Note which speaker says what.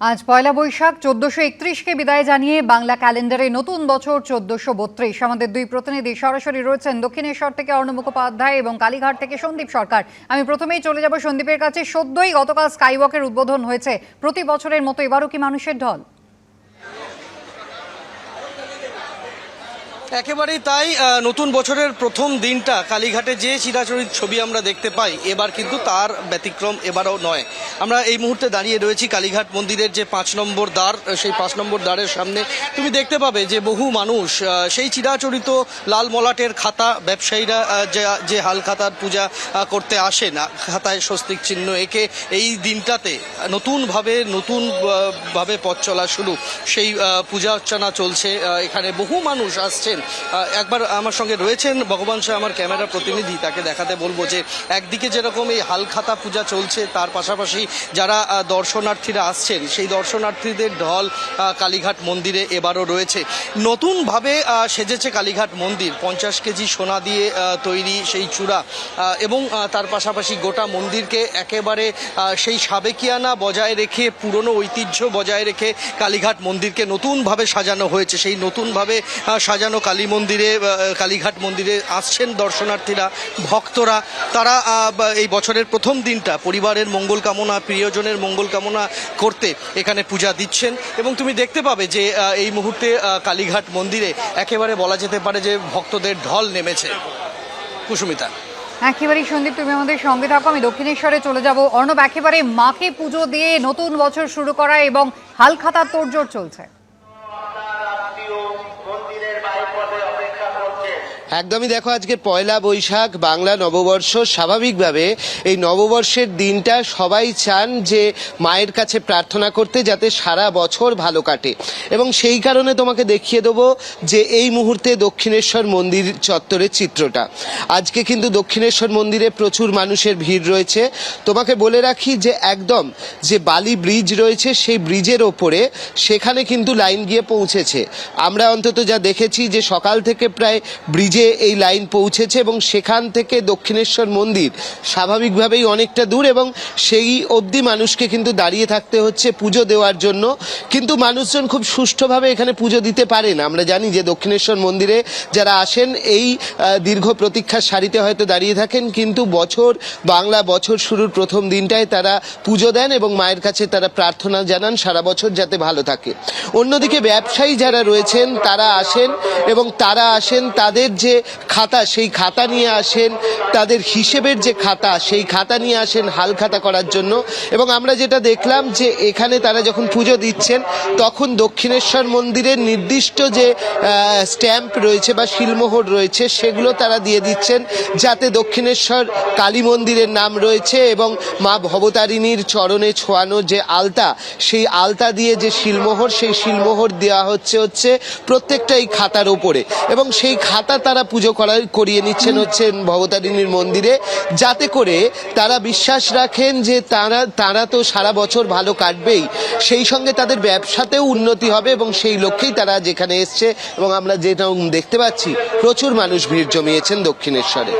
Speaker 1: আজ পয়লা বৈশাখ, চোদ্দশো একত্রিশকে বিদায় জানিয়ে বাংলা ক্যালেন্ডারে নতুন বছর, চোদ্দশো বত্রিশ। আমাদের দুই প্রতিনিধি সরাসরি রয়েছেন দক্ষিণেশ্বর থেকে অর্ণ মুখোপাধ্যায় এবং কালীঘাট থেকে সন্দীপ সরকার। আমি প্রথমেই চলে যাব সন্দীপের কাছে। সদ্যই গতকাল স্কাইওয়াকের উদ্বোধন হয়েছে। প্রতি বছরের মতো এবারও কি মানুষের ঢল?
Speaker 2: একেবারেই তাই নতুন বছরের প্রথম দিনটা কালীঘাটে যে চিরাচরিত ছবি আমরা দেখতে পাই এবার কিন্তু তার ব্যতিক্রম এবারও নয়। আমরা এই মুহূর্তে দাঁড়িয়ে রয়েছি কালীঘাট মন্দিরের যে পাঁচ নম্বর দ্বার সেই পাঁচ নম্বর দ্বারের সামনে। তুমি দেখতে পাবে যে বহু মানুষ সেই চিরাচরিত লাল মলাটের খাতা ব্যবসায়ীরা যে হাল খাতার পূজা করতে আসেন আহ, খাতায় স্বস্তিক চিহ্ন এঁকে এই দিনটাতে নতুনভাবে নতুন ভাবে পথ চলা শুরু। সেই পূজা অর্চনা চলছে এখানে বহু মানুষ আসছেন। একবার আমার সঙ্গে রয়েছেন ভগবান শাহ আমার ক্যামেরা প্রতিনিধি। তাকে দেখাতে বলব যে একদিকে যেরকম এই হালখাতা পূজা চলছে, তার পাশাপাশি যারা দর্শনার্থীরা আসছেন, সেই দর্শনার্থীদের ঢল কালীঘাট মন্দিরে এবারও রয়েছে। নতুনভাবে সেজেছে কালীঘাট মন্দির, পঞ্চাশ কেজি সোনা দিয়ে তৈরি সেই চূড়া এবং তার পাশাপাশি গোটা মন্দিরকে একেবারে সেই সাবেকিয়ানা বজায় রেখে, পুরনো ঐতিহ্য বজায় রেখে কালীঘাট মন্দিরকে নতুনভাবে সাজানো হয়েছে। সেই নতুনভাবে সাজানো কালী মন্দিরে কালীঘাট মন্দিরে আসছেন দর্শনার্থীরা, ভক্তরা। তারা এই বছরের প্রথম দিনটা পরিবারের মঙ্গল কামনা, প্রিয়জনের মঙ্গল কামনা করতে এখানে পূজা দিচ্ছেন। এবং তুমি দেখতে পাবে যে এই মুহূর্তে কালীঘাট মন্দিরে একেবারে বলা যেতে পারে যে, ভক্তদের ঢল নেমেছে। কুসুমিতা।
Speaker 1: একেবারেই সন্দীপ, তুমি আমাদের সঙ্গে থাকো। আমি দক্ষিণেশ্বরে চলে যাব। অর্ণব, একেবারে মাকে পুজো দিয়ে নতুন বছর শুরু করা এবং হালখাতার তোড়জোড় চলছে।
Speaker 3: একদমই দেখো আজকে পয়লা বৈশাখ, বাংলা নববর্ষ। স্বাভাবিকভাবে এই নববর্ষের দিনটা সবাই চান যে মায়ের কাছে প্রার্থনা করতে যাতে সারা বছর ভালো কাটে। এবং সেই কারণে তোমাকে দেখিয়ে দেবো যে এই মুহূর্তে দক্ষিণেশ্বর মন্দির চত্বরের চিত্রটা। আজকে কিন্তু দক্ষিণেশ্বর মন্দিরে প্রচুর মানুষের ভিড় রয়েছে। তোমাকে বলে রাখি যে একদম যে বালি ব্রিজ রয়েছে, সেই ব্রিজের ওপরে সেখানে কিন্তু লাইন গিয়ে পৌঁছেছে। আমরা অন্তত যা দেখেছি যে সকাল থেকে প্রায় ব্রিজে এই লাইন পৌঁছেছে এবং সেখান থেকে দক্ষিণেশ্বর মন্দির স্বাভাবিকভাবেই অনেকটা দূর এবং সেই অবধি মানুষকে কিন্তু দাঁড়িয়ে থাকতে হচ্ছে পুজো দেওয়ার জন্য। কিন্তু মানুষজন খুব সুষ্ঠুভাবে এখানে পুজো দিতে পারেন। আমরা জানি যে দক্ষিণেশ্বর মন্দিরে যারা আসেন, এই দীর্ঘ প্রতীক্ষার সারিতে হয়তো দাঁড়িয়ে থাকেন, কিন্তু বছর, বাংলা বছর শুরুর প্রথম দিনটায় তারা পুজো দেন এবং মায়ের কাছে তারা প্রার্থনা জানান সারা বছর যাতে ভালো থাকে। অন্যদিকে ব্যবসায়ী যারা রয়েছেন, তারা আসেন এবং তারা আসেন, তাদের যে খাতা, সেই খাতা নিয়ে আসেন, তাদের হিসেবের যে খাতা, সেই খাতা নিয়ে আসেন হাল খাতা করার জন্য। এবং আমরা যেটা দেখলাম যে এখানে তারা যখন পুজো দিচ্ছেন, তখন দক্ষিণেশ্বর মন্দিরের নির্দিষ্ট যে স্ট্যাম্প রয়েছে বা শিলমোহর রয়েছে, সেগুলো তারা দিয়ে দিচ্ছেন। যাতে দক্ষিণেশ্বর কালী মন্দিরের নাম রয়েছে এবং মা ভবতারিণীর চরণে ছোঁয়ানো যে আলতা, সেই আলতা দিয়ে যে শিলমোহর, সেই শিলমোহর দেওয়া হচ্ছে হচ্ছে প্রত্যেকটা এই খাতার ওপরে এবং সেই খাতা তারা পুজো করার করিয়ে নিচ্ছেন হচ্ছে ভবতারিণীর মন্দিরে, যাতে করে তারা বিশ্বাস রাখেন যে তারা তারা তো সারা বছর ভালো কাটবেই। সেই সঙ্গে তাদের ব্যবসাতেও উন্নতি হবে এবং সেই লক্ষ্যেই তারা যেখানে এসছে এবং আমরা যেটা দেখতে পাচ্ছি, প্রচুর মানুষ ভিড় জমিয়েছেন দক্ষিণেশ্বরে।